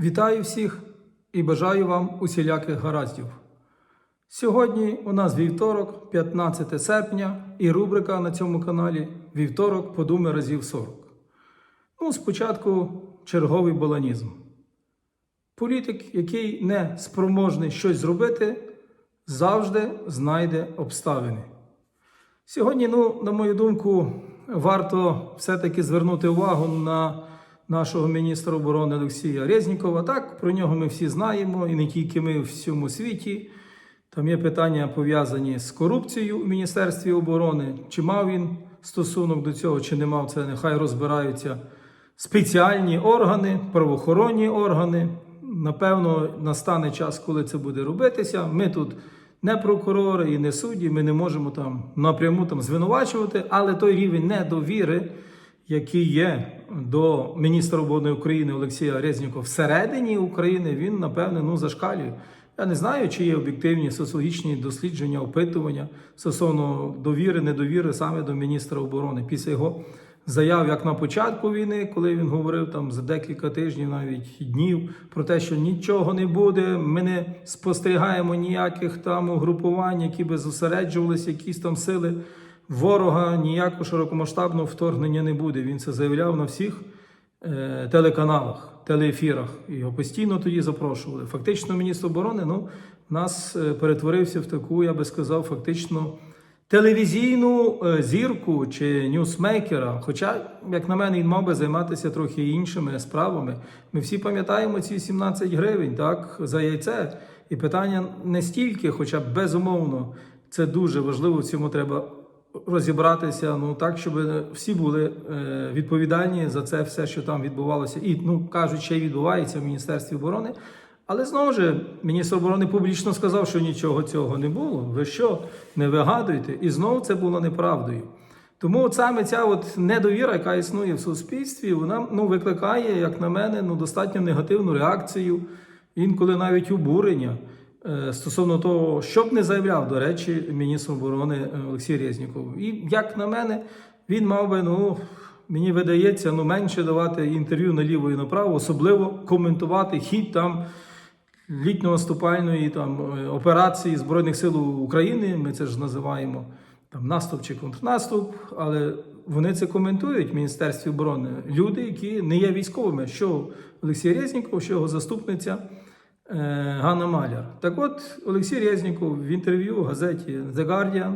Вітаю всіх і бажаю вам усіляких гараздів. Сьогодні у нас вівторок, 15 серпня, і рубрика на цьому каналі Вівторок подуми разів 40. Ну, спочатку черговий баланізм. Політик, який не спроможний щось зробити, завжди знайде обставини. Сьогодні, ну, на мою думку, варто все-таки звернути увагу на нашого міністра оборони Олексія Резнікова. Так, про нього ми всі знаємо, і не тільки ми в всьому світі. Там є питання пов'язані з корупцією у Міністерстві оборони. Чи мав він стосунок до цього, чи не мав це, нехай розбираються спеціальні органи, правоохоронні органи. Напевно, настане час, коли це буде робитися. Ми тут не прокурори і не судді, ми не можемо там напряму там звинувачувати, але той рівень недовіри, який є до міністра оборони України Олексія Резнікова всередині України, він напевне ну зашкалює. Я не знаю, чи є об'єктивні соціологічні дослідження, опитування стосовно довіри, недовіри саме до міністра оборони після його заяв, як на початку війни, коли він говорив там за декілька тижнів, навіть днів, про те, що нічого не буде. Ми не спостерігаємо ніяких там угрупувань, які би зосереджувалися, якісь там сили ворога, ніякого широкомасштабного вторгнення не буде. Він це заявляв на всіх е, телеканалах, телеефірах. Його постійно тоді запрошували. Фактично, міністр оборони ну, нас е, перетворився в таку, я би сказав, фактично телевізійну е, зірку чи ньюсмейкера. Хоча, як на мене, він мав би займатися трохи іншими справами. Ми всі пам'ятаємо ці 17 гривень так, за яйце. І питання не стільки, хоча безумовно, це дуже важливо. В цьому треба розібратися. Ну так, щоб всі були е, відповідальні за це все, що там відбувалося, і ну кажуть, ще й відбувається в міністерстві оборони. Але знову ж міністр оборони публічно сказав, що нічого цього не було. Ви що не вигадуєте? І знову це було неправдою. Тому саме ця от недовіра, яка існує в суспільстві, вона ну, викликає, як на мене, ну, достатньо негативну реакцію, інколи навіть обурення стосовно того, що б не заявляв, до речі, міністр оборони е, Олексій Резніков. І як на мене, він мав би, ну. Мені видається, ну менше давати інтерв'ю наліво і направо, особливо коментувати хід там літньо-наступальної там е, операції Збройних сил України. Ми це ж називаємо там наступ чи контрнаступ, але вони це коментують в Міністерстві оборони. Люди, які не є військовими, що Олексій Резніков, що його заступниця е, Ганна Маляр. Так от Олексій Резніков в інтерв'ю в газеті The Guardian,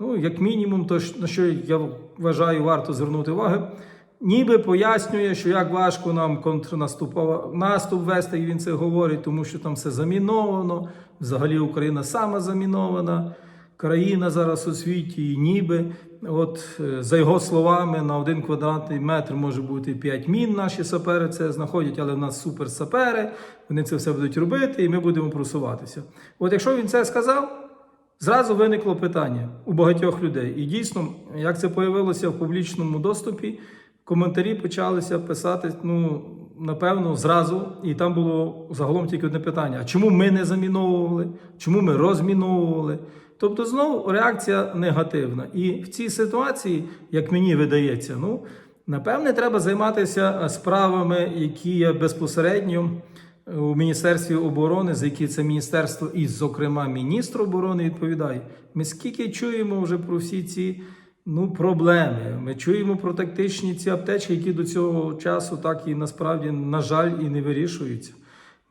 ну, як мінімум, то на що я вважаю, варто звернути увагу. Ніби пояснює, що як важко нам контрнаступова наступ вести, і він це говорить, тому що там все заміновано. Взагалі Україна сама замінована, країна зараз у світі, і ніби. От е, за його словами, на один квадратний метр може бути 5 мін. Наші сапери це знаходять, але в нас суперсапери. Вони це все будуть робити, і ми будемо просуватися. От якщо він це сказав. Зразу виникло питання у багатьох людей. І дійсно, як це появилося в публічному доступі, коментарі почалися писати, ну, напевно, зразу. І там було загалом тільки одне питання: а чому ми не заміновували, чому ми розміновували? Тобто, знову реакція негативна. І в цій ситуації, як мені видається, ну, напевне, треба займатися справами, які є безпосередньо у Міністерстві оборони, за які це міністерство, і, зокрема, міністр оборони відповідає. Ми скільки чуємо вже про всі ці ну, проблеми. Ми чуємо про тактичні ці аптечки, які до цього часу так і насправді, на жаль, і не вирішуються.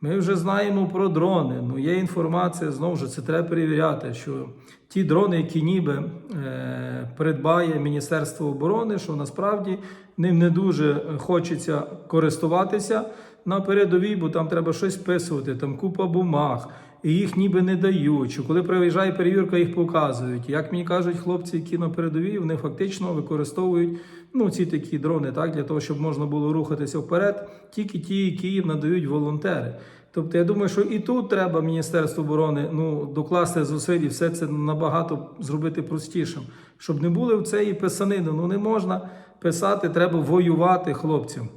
Ми вже знаємо про дрони. Ну, є інформація, знову ж це треба перевіряти, що ті дрони, які ніби е, придбає Міністерство оборони, що насправді ним не дуже хочеться користуватися на передовій, бо там треба щось списувати, там купа бумаг, і їх ніби не дають. Що коли приїжджає перевірка, їх показують. Як мені кажуть хлопці, які на передовій, вони фактично використовують ну, ці такі дрони, так, для того, щоб можна було рухатися вперед, тільки ті, які їм надають волонтери. Тобто, я думаю, що і тут треба Міністерство оборони ну, докласти зусиль і все це набагато зробити простішим, щоб не були в цієї писанини. Ну не можна писати, треба воювати хлопцям.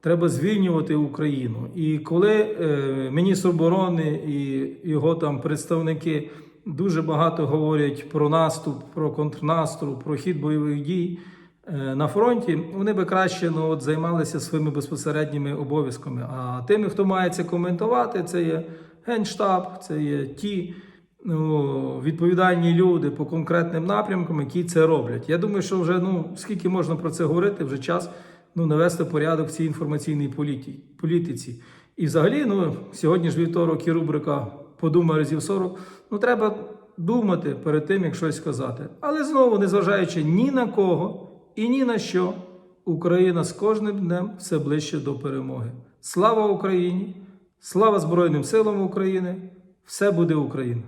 Треба звільнювати Україну. І коли е, міністр оборони і його там представники дуже багато говорять про наступ, про контрнаступ, про хід бойових дій, е, на фронті, вони би краще ну, от, займалися своїми безпосередніми обов'язками. А тими, хто має це коментувати, це є генштаб, це є ті ну, відповідальні люди по конкретним напрямкам, які це роблять. Я думаю, що вже ну, скільки можна про це говорити, вже час ну, навести порядок в цій інформаційній політиці. І взагалі, ну, сьогодні ж вівторок і рубрика Подумай разів 40. Ну, треба думати перед тим, як щось сказати. Але знову, незважаючи ні на кого і ні на що, Україна з кожним днем все ближче до перемоги. Слава Україні! Слава Збройним силам України! Все буде Україна!